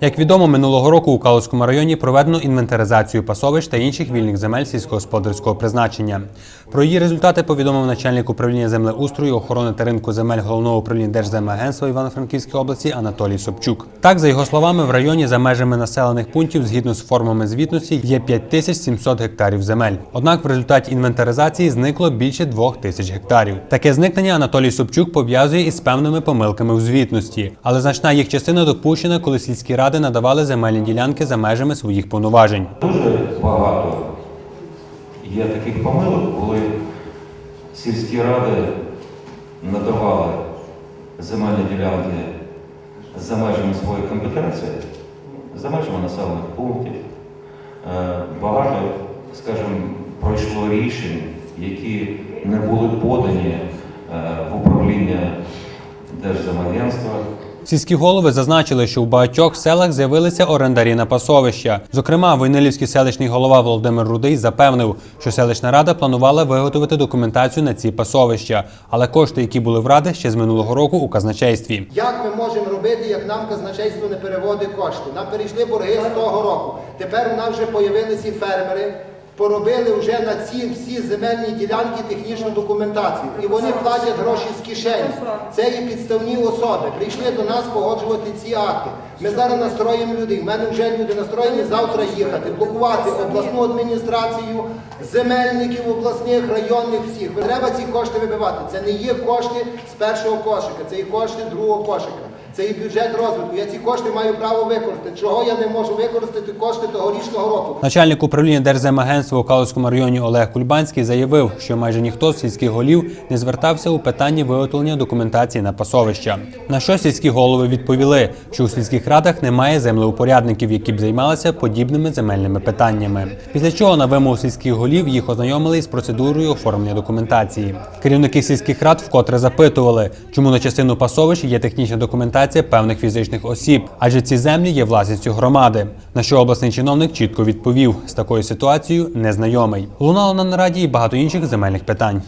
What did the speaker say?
Як відомо, минулого року у Калузькому районі проведено інвентаризацію пасовищ та інших вільних земель сільськогосподарського призначення. Про її результати повідомив начальник управління землеустрою, охорони та ринку земель головного управління Держземагентства Івано-Франківської області Анатолій Собчук. Так, за його словами, в районі за межами населених пунктів, згідно з формами звітності, є 5700 гектарів земель. Однак в результаті інвентаризації зникло більше 2000 гектарів. Таке зникнення Анатолій Собчук пов'язує із певними помилками у звітності, але значна їх частина допущена, коли сільські ради надавали земельні ділянки за межами своїх повноважень. Дуже багато є таких помилок, коли сільські ради надавали земельні ділянки за межами своєї компетенції, за межами населених пунктів. Е, Багато, скажімо, пройшло рішень, які не були подані е, в управління Держземагентства. Сільські голови зазначили, що у багатьох селах з'явилися орендарі на пасовища. Зокрема, Войнилівський селищний голова Володимир Рудий запевнив, що селищна рада планувала виготовити документацію на ці пасовища, але кошти, які були в ради ще з минулого року у казначействі. Як ми можемо робити, як нам казначейство не переводить кошти? Нам перейшли борги з того року. Тепер у нас вже появилися фермери, поробили вже на ці всі земельні ділянки технічну документацію. І вони платять гроші з кишені. Це є підставні особи. Прийшли до нас погоджувати ці акти. Ми зараз настроїмо людей. У мене вже люди настроєні завтра їхати, блокувати обласну адміністрацію, земельників обласних, районних всіх. Треба ці кошти вибивати. Це не є кошти з першого кошика, це є кошти другого кошика. Це і бюджет розвитку. Я ці кошти маю право використати. Чого я не можу використати кошти тогорічного року? Начальник управління Держземагентства у Калузькому районі Олег Кульбанський заявив, що майже ніхто з сільських голів не звертався у питанні виготовлення документації на пасовища. На що сільські голови відповіли, що у сільських радах немає землеупорядників, які б займалися подібними земельними питаннями. Після чого на вимогу сільських голів їх ознайомили із процедурою оформлення документації. Керівники сільських рад вкотре запитували, чому на частину пасовищ є технічна документація певних фізичних осіб, адже ці землі є власністю громади. На що обласний чиновник чітко відповів: з такою ситуацією незнайомий. Лунало на нараді і багато інших земельних питань.